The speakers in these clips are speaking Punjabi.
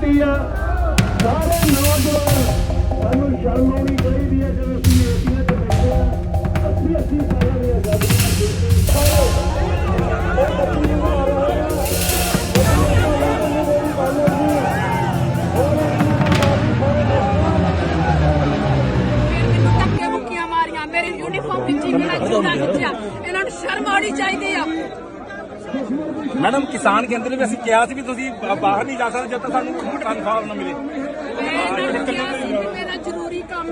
ਬੇਨਤੀ ਆ, ਸਾਰੇ ਨੌਜਵਾਨ, ਸਾਨੂੰ ਸ਼ਰਮ ਆਉਣੀ ਚਾਹੀਦੀ ਹੈ ਜਦੋਂ ਅਸੀਂ ਏਸੀਆਂ 'ਚ ਬੈਠੇ ਆ। ਅਸੀਂ ਅਸੀਂ ਕਿਸਾਨ ਕੇਂਦਰ ਵਿੱਚ ਅਸੀਂ ਕਿਹਾ ਸੀ ਵੀ ਤੁਸੀਂ ਬਾਹਰ ਨਹੀਂ ਜਾ ਸਕਦੇ ਜਦ ਤੱਕ ਸਾਨੂੰ ਤਨਖਾਹ ਨਾ ਮਿਲੇ। ਮੇਰਾ ਜ਼ਰੂਰੀ ਕੰਮ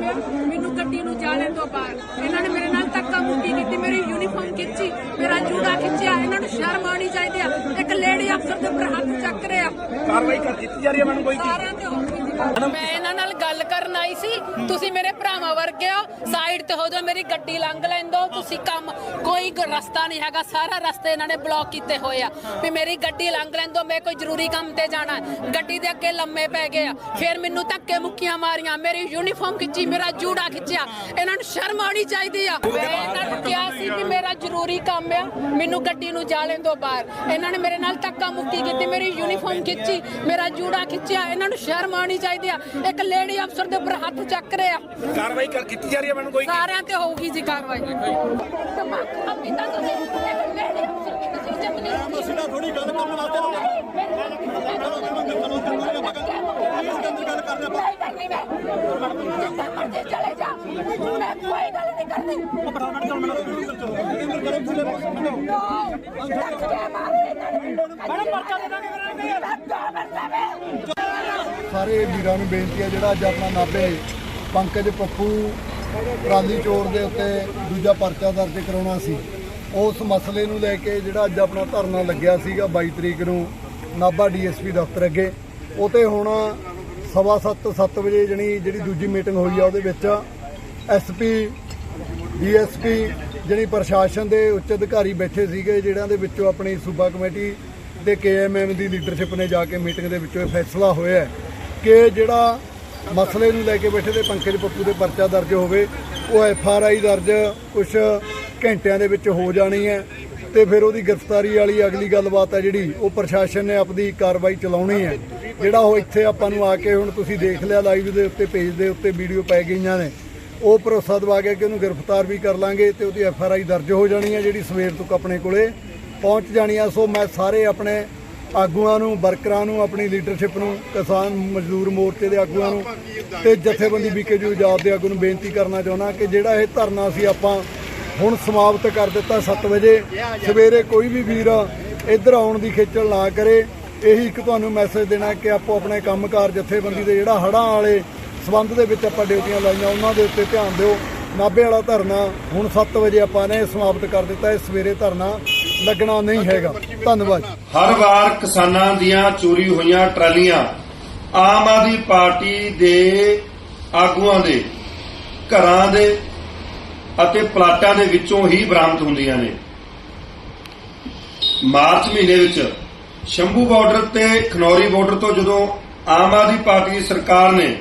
ਮੈਨੂੰ ਗੱਡੀ ਨੂੰ ਜਾਣੇ ਤੋਂ ਬਾਹਰ ਇਹਨਾਂ ਨੇ ਮੇਰੇ ਨਾਲ ਧੱਕਾ ਮੁੱਕੀ ਕੀਤੀ ਮੇਰੀ ਯੂਨੀਫਾਰਮ ਖਿੱਚੀ ਮੇਰਾ ਜੂੜਾ ਖਿੱਚਿਆ ਇਹਨਾਂ ਨੂੰ ਸ਼ਰਮ ਆਉਣੀ ਚਾਹੀਦੀ ਆ। ਇੱਕ ਲੇਡੀ ਅਫਸਰ ਦੇ ਉੱਪਰ ਹੱਥ ਚੱਕ ਰਿਹਾ। ਕਾਰਵਾਈ ਕਰ ਦਿੱਤੀ ਜਾ ਰਹੀ ਹੈ ਮੈਡਮ ਕੋਈ? ਸਾਰਿਆਂ ਤੇ ਹੋ ਗਈ ਜੀ। ਮੈਂ ਇਹਨਾਂ ਨਾਲ ਗੱਲ ਕਰਨ ਆਈ ਸੀ? ਤੁਸੀਂ ਮੇਰੇ ਭਰਾਵਾਂ ਵਰਗੇ ਹੋ ਸਾਈਡ ਤੇ ਹੋ ਜਾਓ ਮੇਰੀ ਗੱਡੀ ਲੰਘ ਲੈਂਦੋ ਤੁਸੀਂ ਕੰਮ ਕੋਈ ਗ- ਰਸਤਾ ਨਹੀਂ ਹੈਗਾ ਸਾਰਾ ਰਸਤੇ ਇਹਨਾਂ ਨੇ ਬਲੌਕ ਕੀਤੇ ਹੋਏ ਆ। ਵੀ ਮੇਰੀ ਗੱਡੀ ਲੰਘ ਲੈਂਦੋ ਮੈਂ ਕੋਈ ਜ਼ਰੂਰੀ ਕੰਮ ਤੇ ਜਾਣਾ। ਹੈ। ਗੱਡੀ ਦੇ ਅੱਗੇ ਲੰਮੇ ਪੈ ਗਏ ਆ। ਫਿਰ ਮੈਨੂੰ ਧੱਕੇ ਮੁੱਕੀਆਂ ਮਾਰੀਆਂ ਮੇਰੀ ਯੂਨੀਫਾਰਮ ਖਿੱਚੀ ਮੇਰਾ ਜੂੜਾ ਖਿੱਚਿਆ। ਇਹਨਾਂ ਨੂੰ ਸ਼ਰਮ ਆਉਣੀ ਚਾਹੀਦੀ ਆ। ਮੈਂ ਇਹਨਾਂ ਨੂੰ ਕਿਹਾ ਸੀ ਕਿ ਮੇਰਾ ਜ਼ਰੂਰੀ ਕੰਮ ਆ ਮੈਨੂੰ ਗੱਡੀ ਨੂੰ ਜਾ ਲੈਂਦੋ ਬਾਹਰ। ਇਹਨਾਂ ਨੇ ਮੇਰੇ ਨਾਲ ਧੱਕਾ ਮੁੱਕੀ ਕੀਤੀ ਮੇਰੀ ਯੂਨੀਫਾਰਮ ਖਿੱਚੀ ਮੇਰਾ ਜੂੜਾ ਖਿੱਚਿਆ। ਇਹਨਾਂ ਨੂੰ ਸ਼ਰਮ ਆਉਣੀ ਚਾਹੀਦੀ ਆ। ਇੱਕ ਲੇਡੀ ਅਫਸਰ ਦੇ ਉੱਪਰ ਹੱਥ ਚੱਕ ਰਿਹਾ ਕਾਰਵਾਈ ਕਰ ਕੀਤੀ ਜਾ ਰਹੀ ਹੈ ਮੈਡਮ ਕੋਈ? ਸਾਰਿਆਂ ਤੇ ਹੋਊਗੀ ਜੀ ਕਾਰਵਾਈ। ਥੋੜੀ ਗੱਲ ਕਰਨ ਵਾਸਤੇ ਚਲੋ ਜਾ ਮੈਂ ਕੋਈ ਗੱਲ ਨਹੀਂ ਕਰਨੀ ਮੈਡਮ ਪਰਚਾ ਦੇ ਦਾਂਗੇ। ਸਾਰੇ ਵੀਰਾਂ ਨੂੰ ਬੇਨਤੀ ਹੈ ਜਿਹੜਾ ਅੱਜ ਆਪਣਾ ਨਾਭੇ ਪੰਕਜ ਪੱਪੂ ਟਰਾਲੀ ਚੋਰ ਦੇ ਉੱਤੇ ਦੂਜਾ ਪਰਚਾ ਦਰਜ ਕਰਾਉਣਾ ਸੀ, ਉਸ ਮਸਲੇ ਨੂੰ ਲੈ ਕੇ ਜਿਹੜਾ ਅੱਜ ਆਪਣਾ ਧਰਨਾ ਲੱਗਿਆ ਸੀਗਾ 22 ਤਰੀਕ ਨੂੰ ਨਾਭਾ ਡੀਐਸਪੀ ਦਫ਼ਤਰ ਅੱਗੇ ਉਹ ਤੇ ਹੁਣ ਸਵਾ ਸੱਤ 7 ਵਜੇ ਜਣੀ ਜਿਹੜੀ ਦੂਜੀ ਮੀਟਿੰਗ ਹੋਈ ਆ ਉਹਦੇ ਵਿੱਚ ਐਸਪੀ ਡੀਐਸਪੀ ਜਿਹੜੀ ਪ੍ਰਸ਼ਾਸਨ ਦੇ ਉੱਚ ਅਧਿਕਾਰੀ ਬੈਠੇ ਸੀਗੇ ਜਿਹੜਿਆਂ ਦੇ ਵਿੱਚੋਂ ਆਪਣੀ ਸੂਬਾ ਕਮੇਟੀ ਤੇ ਕੇਐਮਐਮ ਦੀ ਲੀਡਰਸ਼ਿਪ ਨੇ ਜਾ ਕੇ ਮੀਟਿੰਗ ਦੇ ਵਿੱਚੋਂ ਇਹ ਫੈਸਲਾ ਹੋਇਆ ਹੈ। ਕਿ ਜਿਹੜਾ ਮਸਲੇ ਨੂੰ ਲੈ ਕੇ ਬੈਠੇ ਤੇ ਪੰਕਜ ਪੱਪੂ ਦੇ ਪਰਚਾ ਦਰਜ ਹੋਵੇ, ਉਹ ਐੱਫ ਆਰ ਆਈ ਦਰਜ ਕੁਝ ਘੰਟਿਆਂ ਦੇ ਵਿੱਚ ਹੋ ਜਾਣੀ ਹੈ ਤੇ ਫਿਰ ਉਹਦੀ ਗ੍ਰਿਫਤਾਰੀ ਵਾਲੀ ਅਗਲੀ ਗੱਲਬਾਤ ਹੈ ਜਿਹੜੀ, ਉਹ ਪ੍ਰਸ਼ਾਸਨ ਨੇ ਆਪਦੀ ਕਾਰਵਾਈ ਚਲਾਉਣੀ ਹੈ। ਜਿਹੜਾ ਉਹ ਇੱਥੇ ਆਪਾਂ ਨੂੰ ਆ ਕੇ ਹੁਣ ਤੁਸੀਂ ਦੇਖ ਲਿਆ ਲਾਈਵ ਦੇ ਉੱਤੇ, ਪੇਜ ਦੇ ਉੱਤੇ ਵੀਡੀਓ ਪੈ ਗਈਆਂ ਨੇ, ਉਹ ਭਰੋਸਾ ਦਵਾ ਕੇ ਕਿ ਉਹਨੂੰ ਗ੍ਰਿਫਤਾਰ ਵੀ ਕਰ ਲਾਂਗੇ ਤੇ ਉਹਦੀ ਐਫ ਆਰ ਆਈ ਦਰਜ ਹੋ ਜਾਣੀ ਹੈ, ਜਿਹੜੀ ਸਵੇਰ ਤੱਕ ਆਪਣੇ ਕੋਲੇ ਪਹੁੰਚ ਜਾਣੀ ਆ ਸੋ ਮੈਂ ਸਾਰੇ ਆਪਣੇ ਆਗੂਆਂ ਨੂੰ, ਵਰਕਰਾਂ ਨੂੰ, ਆਪਣੀ ਲੀਡਰਸ਼ਿਪ ਨੂੰ, ਕਿਸਾਨ ਮਜ਼ਦੂਰ ਮੋਰਚੇ ਦੇ ਆਗੂਆਂ ਨੂੰ ਤੇ ਜਥੇਬੰਦੀ ਬੀਕੇਯੂ ਆਜ਼ਾਦ ਦੇ ਆਗੂ ਨੂੰ ਬੇਨਤੀ ਕਰਨਾ ਚਾਹੁੰਦਾ ਕਿ ਜਿਹੜਾ ਇਹ ਧਰਨਾ ਸੀ ਆਪਾਂ ਹੁਣ ਸਮਾਪਤ ਕਰ ਦਿੱਤਾ 7 ਵਜੇ। ਸਵੇਰੇ ਕੋਈ ਵੀ ਵੀਰ ਇੱਧਰ ਆਉਣ ਦੀ ਖੇਚਲ ਨਾ ਕਰੇ। ਇਹੀ ਇੱਕ ਤੁਹਾਨੂੰ ਮੈਸੇਜ ਦੇਣਾ ਕਿ ਆਪੋ ਆਪਣੇ ਕੰਮਕਾਰ ਜਥੇਬੰਦੀ ਦੇ ਜਿਹੜਾ ਹੜਾਂ ਵਾਲੇ ਸਬੰਧ ਦੇ ਵਿੱਚ ਆਪਾਂ ਡਿਊਟੀਆਂ ਲਾਈਆਂ, ਉਹਨਾਂ ਦੇ ਉੱਤੇ ਧਿਆਨ ਦਿਓ। ਨਾਭੇ ਵਾਲਾ ਧਰਨਾ ਹੁਣ 7 ਵਜੇ ਆਪਾਂ ਨੇ ਸਮਾਪਤ ਕਰ ਦਿੱਤਾ। ਇਹ ਸਵੇਰੇ ਧਰਨਾ ਲੱਗਣਾ ਨਹੀਂ ਹੈਗਾ। ਧੰਨਵਾਦ। ਹਰ ਵਾਰ ਕਿਸਾਨਾਂ ਦੀਆਂ ਚੋਰੀ ਹੋਈਆਂ ਟਰਾਲੀਆਂ ਆਮ ਆਦਮੀ ਪਾਰਟੀ ਦੇ ਆਗੂਆਂ ਦੇ, ਘਰਾਂ ਦੇ ਅਤੇ ਪਲਾਟਾਂ ਦੇ ਵਿੱਚੋਂ ਹੀ ਬਰਾਮਦ ਹੁੰਦੀਆਂ ਨੇ। ਮਾਰਚ ਮਹੀਨੇ ਵਿੱਚ ਸ਼ੰਭੂ ਬਾਰਡਰ ਤੇ ਖਨੌਰੀ ਬਾਰਡਰ ਤੋਂ ਜਦੋਂ ਆਮ ਆਦਮੀ ਪਾਰਟੀ ਦੀ ਸਰਕਾਰ ਨੇ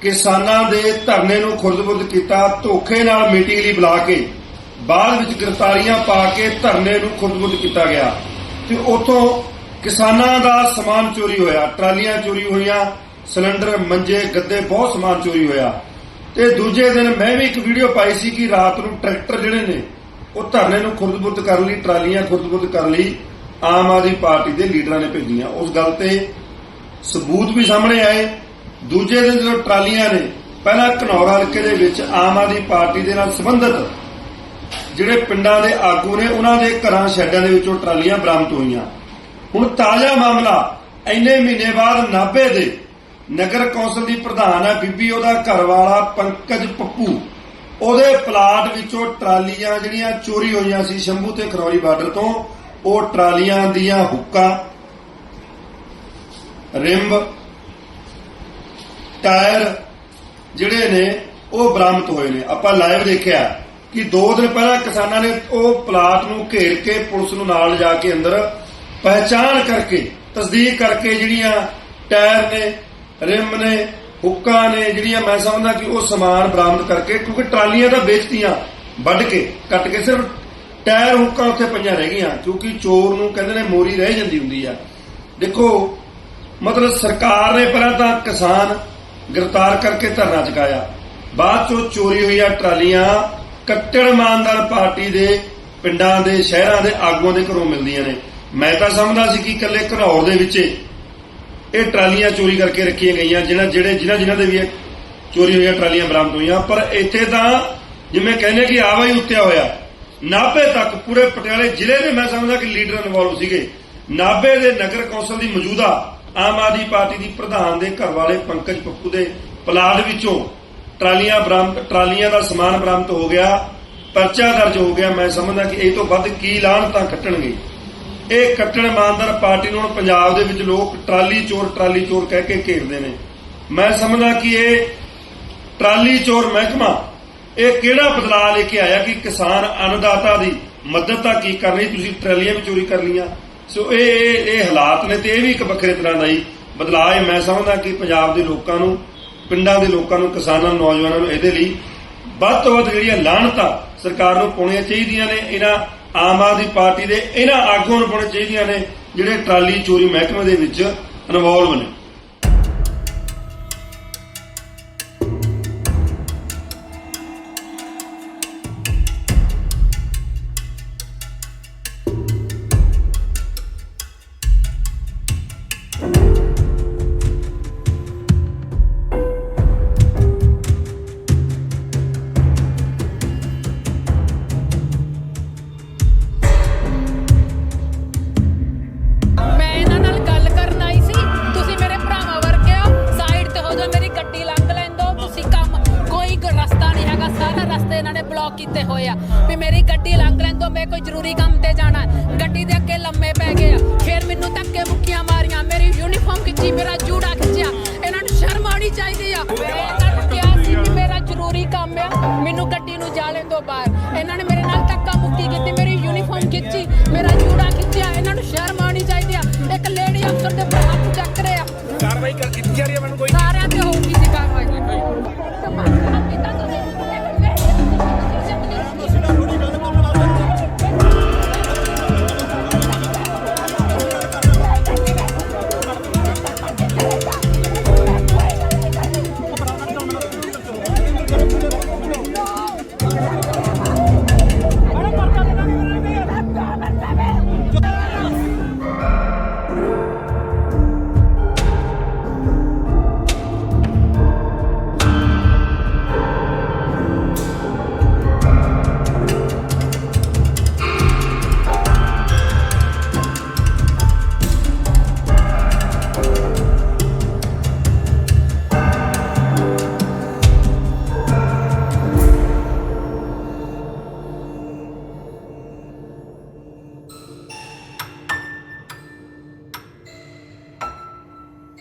ਕਿਸਾਨਾਂ ਦੇ ਧਰਨੇ ਨੂੰ ਖੁਰਦਬੁਰਦ ਕੀਤਾ, ਧੋਖੇ ਨਾਲ ਮੀਟਿੰਗ ਲਈ ਬੁਲਾ ਕੇ ਬਾਅਦ ਵਿੱਚ ਗ੍ਰਿਫਤਾਰੀਆਂ ਪਾ ਕੇ ਧਰਨੇ ਨੂੰ ਖੁਰਦਬੁਰਦ ਕੀਤਾ ਗਿਆ। ਤੇ ਉਥੋਂ ਕਿਸਾਨਾਂ ਦਾ ਸਮਾਨ ਚੋਰੀ ਹੋਇਆ, ਟਰਾਲੀਆਂ ਚੋਰੀ ਹੋਈਆਂ, ਸਿਲੰਡਰ, ਮੰਜੇ, ਗੱਦੇ, ਬਹੁਤ ਸਮਾਨ ਚੋਰੀ ਹੋਇਆ। ਤੇ ਦੂਜੇ ਦਿਨ ਮੈਂ ਵੀ ਇੱਕ ਵੀਡੀਓ ਪਾਈ ਸੀ ਕਿ ਰਾਤ ਨੂੰ ਟਰੈਕਟਰ ਜਿਹੜੇ ਨੇ, ਉਹ ਧਰਨੇ ਨੂੰ ਖੁਰਦਬੁਰਦ ਕਰਨ ਲਈ, ਟਰਾਲੀਆਂ ਖੁਰਦਬੁਰਦ ਕਰਨ ਲਈ, ਆਮ ਆਦਮੀ ਪਾਰਟੀ ਦੇ ਲੀਡਰਾਂ ਨੇ ਭੇਜੀਆਂ। ਉਸ ਗੱਲ ਤੇ ਸਬੂਤ ਵੀ ਸਾਹਮਣੇ ਆਏ। ਦੂਜੇ ਦਿਨ ਜਦੋਂ ਟਰਾਲੀਆਂ ਨੇ, ਪਹਿਲਾਂ ਘਨੌਰ ਹਲਕੇ ਦੇ ਵਿੱਚ ਆਮ ਆਦਮੀ ਪਾਰਟੀ ਦੇ ਨਾਲ ਸੰਬੰਧਿਤ ਜਿਹੜੇ ਪਿੰਡਾਂ ਦੇ ਆਗੂ ਨੇ, ਉਹਨਾਂ ਦੇ ਘਰਾਂ, ਸ਼ੈੱਡਾਂ ਦੇ ਵਿੱਚੋਂ ਟਰਾਲੀਆਂ ਬਰਾਮਦ ਹੋਈਆਂ। ਹੁਣ ਤਾਜ਼ਾ ਮਾਮਲਾ ਇੰਨੇ ਮਹੀਨੇ ਬਾਅਦ ਨਾਭੇ ਦੇ ਨਗਰ ਕੌਂਸਲ ਦੀ ਪ੍ਰਧਾਨ ਹੈ ਬੀਬੀ ਉਹਦਾ ਘਰ ਵਾਲਾ ਪੰਕਜ ਪੱਪੂ। ਉਹਦੇ ਪਲਾਟ ਵਿੱਚੋਂ ਟਰਾਲੀਆਂ ਜਿਹੜੀਆਂ ਚੋਰੀ ਹੋਈਆਂ ਸੀ ਸ਼ੰਭੂ ਤੇ ਖਰੌਰੀ ਬਾਰਡਰ ਤੋਂ, ਉਹ ਟਰਾਲੀਆਂ ਦੀਆਂ ਹੁੱਕਾਂ, ਰਿੰਬ, ਟਾਇਰ ਜਿਹੜੇ ਨੇ, ਉਹ ਬਰਾਮਦ ਹੋਏ ਨੇ। ਆਪਾਂ ਲਾਈਵ ਦੇਖਿਆ। ਕਿ 2 ਦਿਨ ਪਹਿਲਾਂ ਕਿਸਾਨਾਂ ਨੇ ਉਹ ਪਲਾਟ ਨੂੰ ਘੇਰ ਕੇ ਪੁਲਿਸ ਨੂੰ ਨਾਲ ਜਾ ਕੇ ਅੰਦਰ ਪਹਿਚਾਣ ਕਰਕੇ, ਤਸਦੀਕ ਕਰਕੇ ਜਿਹੜੀਆਂ ਟਾਇਰ ਨੇ, ਰਿਮ ਨੇ, ਹੁੱਕਾਂ ਨੇ, ਜਿਹੜੀਆਂ ਮੈਂ ਸਮਝਦਾ ਕਿ ਉਹ ਸਮਾਨ ਬਰਾਮਦ ਕਰਕੇ, ਕਿਉਂਕਿ ਟਰਾਲੀਆਂ ਤਾਂ ਵੇਚਤੀਆਂ, ਵੱਢ ਕੇ, ਕੱਟ ਕੇ ਸਿਰਫ ਟਾਇਰ ਹੁੱਕਾਂ ਉੱਥੇ ਪਈਆਂ ਰਹਿ ਗਈਆਂ, ਕਿਉਂਕਿ ਚੋਰ ਨੂੰ ਕਹਿੰਦੇ ਨੇ ਮੋਰੀ ਰਹਿ ਜਾਂਦੀ ਹੁੰਦੀ ਆ। ਦੇਖੋ, ਮਤਲਬ ਸਰਕਾਰ ਨੇ ਪਹਿਲਾਂ ਤਾਂ ਕਿਸਾਨ ਗ੍ਰਿਫਤਾਰ ਕਰਕੇ ਧਰਨਾ ਚੁਕਾਇਆ। ਬਾਅਦ ਚੋਂ ਚੋਰੀ ਹੋਈਆਂ ਟਰਾਲੀਆਂ ਕੱਟੜ ਇਮਾਨਦਾਰ ਪਾਰਟੀ ਦੇ ਪਿੰਡਾਂ ਦੇ ਸ਼ਹਿਰਾਂ ਦੇ ਆਗੂਆਂ ਦੇ ਘਰੋਂ ਮਿਲਦੀਆਂ ਨੇ। ਮੈਂ ਤਾਂ ਸਮਝਦਾ ਸੀ ਕਿ ਇਕੱਲੇ ਘਨੌਰ ਦੇ ਵਿੱਚ ਇਹ ਟਰਾਲੀਆਂ ਚੋਰੀ ਕਰਕੇ ਰੱਖੀਆਂ ਗਈਆਂ ਜਿਹਨਾਂ ਜਿਹੜੇ ਜਿਨ੍ਹਾਂ ਜਿਨ੍ਹਾਂ ਦੇ ਵੀ ਚੋਰੀ ਹੋਈਆਂ ਟਰਾਲੀਆਂ ਬਰਾਮਦ ਹੋਈਆਂ। ਪਰ ਇੱਥੇ ਤਾਂ ਜਿਵੇਂ ਕਹਿੰਦੇ ਕਿ ਆਵਾਈ ਉੱਤਿਆ ਹੋਇਆ, ਨਾਭੇ ਤੱਕ ਪੂਰੇ ਪਟਿਆਲੇ ਜ਼ਿਲ੍ਹੇ ਦੇ ਮੈਂ ਸਮਝਦਾ ਕਿ ਲੀਡਰ ਇਨਵੋਲਵ ਸੀਗੇ। ਨਾਭੇ ਦੇ ਨਗਰ ਕੌਂਸਲ ਦੀ ਮੌਜੂਦਾ ਆਮ ਆਦਮੀ ਪਾਰਟੀ ਦੀ ਪ੍ਰਧਾਨ ਦੇ ਘਰ ਵਾਲੇ ਪੰਕਜ ਪੱਪੂ ਦੇ ਪਲਾਟ ਵਿੱਚੋਂ ਟਰਾਲੀਆਂ ਬਰਾਮਦ ਟਰਾਲੀਆਂ ਦਾ ਸਮਾਨ ਬਰਾਮਦ ਹੋ ਗਿਆ, ਪਰਚਾ ਦਰਜ ਹੋ ਗਿਆ, ਮੈਂ ਸਮਝਦਾ ਕਿ ਇਹ ਤੋਂ ਵੱਧ ਕੀ ਲਾਹਣ ਤਾਂ ਕੱਟਣਗੇ। ਇਹ ਕੱਟਣ ਇਮਾਨਦਾਰ ਪਾਰਟੀ ਨੂੰ ਪੰਜਾਬ ਦੇ ਵਿੱਚ ਲੋਕ ਟਰਾਲੀ ਚੋਰ ਟਰਾਲੀ ਚੋਰ ਕਹਿ ਕੇ ਘੇਰਦੇ ਨੇ। ਮੈਂ ਸਮਝਦਾ ਕਿ ਇਹ ਟਰਾਲੀ ਚੋਰ ਮਹਿਕਮਾ, ਇਹ ਕਿਹੜਾ ਬਦਲਾਅ ਲੈ ਕੇ ਆਇਆ ਕਿ ਕਿਸਾਨ ਅੰਨਦਾਤਾ ਦੀ ਮਦਦ ਤਾਂ ਕੀ ਕਰਨੀ, ਤੁਸੀਂ ਟਰਾਲੀਆਂ ਵੀ ਚੋਰੀ ਕਰ ਲੀਆਂ ਸੋ ਇਹ ਇਹ ਇਹ ਹਾਲਾਤ ਨੇ ਤੇ ਇਹ ਵੀ ਇੱਕ ਵੱਖਰੇ ਤਰ੍ਹਾਂ ਦਾ ਹੀ ਬਦਲਾਅ ਹੈ। ਮੈਂ ਸਮਝਦਾ ਕਿ ਪੰਜਾਬ ਦੇ ਲੋਕਾਂ ਨੂੰ ਪਿੰਡਾਂ ਦੇ ਲੋਕਾਂ ਨੂੰ, ਕਿਸਾਨਾਂ ਨੂੰ ਨੌਜਵਾਨਾਂ ਨੂੰ ਇਹਦੇ ਲਈ ਵੱਧ ਤੋਂ ਵੱਧ ਜਿਹੜੀਆਂ ਲਾਹਣਤਾਂ ਸਰਕਾਰ ਨੂੰ ਪਾਉਣੀਆਂ ਚਾਹੀਦੀਆਂ ਨੇ, ਇਹਨਾਂ ਆਮ ਆਦਮੀ ਪਾਰਟੀ ਦੇ ਇਹਨਾਂ ਆਗੂਆਂ ਨੂੰ ਪਾਉਣੀਆਂ ਚਾਹੀਦੀਆਂ ਨੇ, ਜਿਹੜੇ ਟਰਾਲੀ, ਚੋਰੀ ਮਹਿਕਮੇ ਦੇ ਵਿੱਚ ਇਨਵੋਲਵ ਨੇ। ਕੀਤੇ ਹੋਏ ਆ। ਵੀ ਮੇਰੀ ਗੱਡੀ ਲੰਘ ਲੈਂਦੋ ਮੈਂ ਕੋਈ ਜ਼ਰੂਰੀ ਕੰਮ ਤੇ ਜਾਣਾ। ਗੱਡੀ ਦੇ ਅੱਗੇ ਲੰਮੇ ਪੈ ਗਏ ਆ। ਫਿਰ ਮੈਨੂੰ ਧੱਕੇ ਮੁੱਕੀਆਂ ਮਾਰੀਆਂ। ਮੇਰੀ ਯੂਨੀਫਾਰਮ ਖਿੱਚੀ, ਮੇਰਾ ਜੂੜਾ ਖਿੱਚਿਆ। ਇਹਨਾਂ ਨੂੰ ਸ਼ਰਮ ਆਉਣੀ ਚਾਹੀਦੀ ਆ। ਇਹਨਾਂ ਨੂੰ ਕਿਹਾ ਸੀ ਕਿ ਮੇਰਾ ਜ਼ਰੂਰੀ ਕੰਮ ਆ। ਮੈਨੂੰ ਗੱਡੀ ਨੂੰ ਜਾ ਲੈਣ ਤੋਂ ਬਾਹਰ। ਇਹਨਾਂ ਨੇ ਮੇਰੇ ਨਾਲ ਧੱਕਾ